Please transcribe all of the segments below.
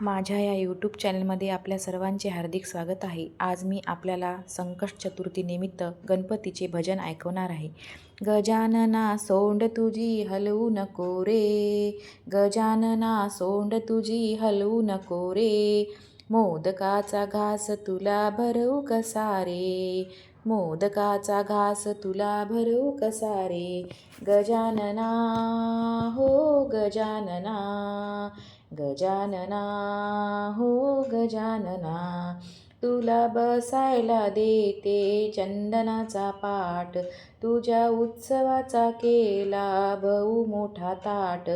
माझ्या या यूट्यूब चॅनलमध्ये आपल्या सर्वांचे हार्दिक स्वागत आहे. आज मी आपल्याला संकष्ट चतुर्थीनिमित्त गणपतीचे भजन ऐकवणार आहे. गजानना सोंड तुझी हलवू नको रे. गजानना सोंड तुझी हलवू नको रे. मोदकाचा घास तुला भरवू कसा रे? मोदकाचा घास तुला भरवू कसा रे? गजानना हो गजानना. गजानना हो गजानना तुला बसायला देते चंदनाचा पाठ तुझ्या उत्सवाचा केला भाऊ मोठा ताट.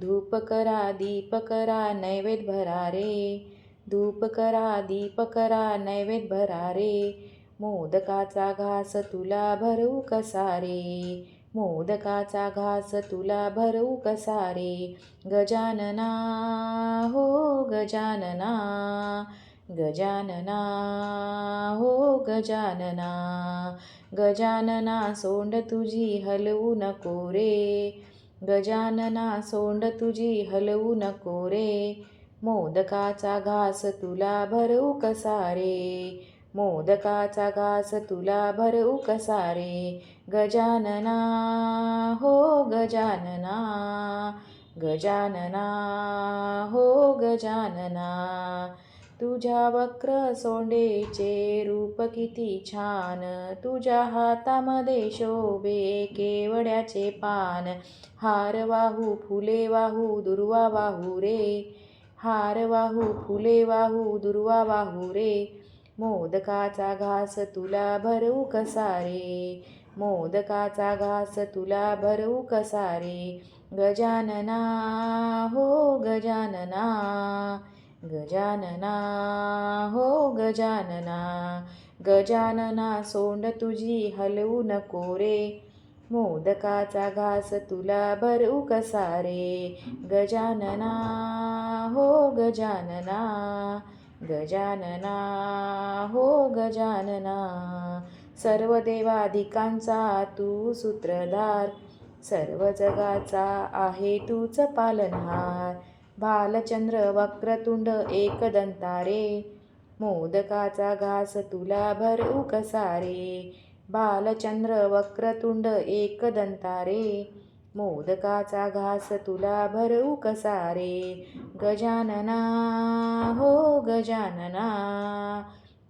धूप करा दीप करा नैवेद्य भरा रे. धूप करा दीप करा नैवेद्य भरा रे. मोदकाचा घास तुला भरू कसा रे? मोदकाचा घास तुला भरवू कसा रे गजानना हो गजानना गजानना हो गजानना गजानना सोंड तुझी हलवू नको रे गजानना सोंड तुझी हलवू नको रे मोदकाचा घास तुला भरवू कसा रे मोदकाचा घास तुला भरवू कसा रे गजानना हो गजानना गजानना हो गजानना तुझ्या वक्र सोंडेचे रूप किती छान तुझ्या हातामध्ये शोभे केवड्याचे पान. हार वाहू फुले वाहू दुर्वा वाहू रे. हार वाहू फुले वाहू दुर्वा वाहू रे. मोदकाचा घास तुला भरवू कसा रे मोदकाचा घास तुला भरवू कसा रे गजानना हो गजानना गजानना हो गजानना गजानना सोंड तुझी हलवू नको रे. मोदकाचा घास तुला भरवू कसा रे गजानना हो गजानना गजानना हो गजानना सर्व देवाधिकांचा तू सूत्रधार सर्व जगाचा आहे तूच पालनहार. बालचंद्र वक्रतुंड एकदंतारे मोदकाचा घास तुला भरवू कसा रे बालचंद्र वक्रतुंड एकदंतारे मोदकाचा घास तुला भरवू कसा रे गजानना हो गजानना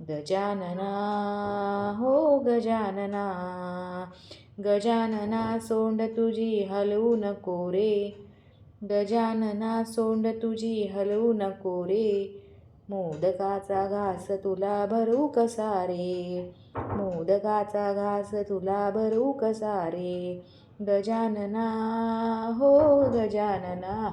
गजानना हो गजानना गजानना सोंड तुझी हलवू नको रे गजानना सोंड तुझी हलवू नको रे मोदकाचा घास तुला भरू कसा रे? मोदकाचा घास तुला भरू कसा रे? गजानना हो गजानना.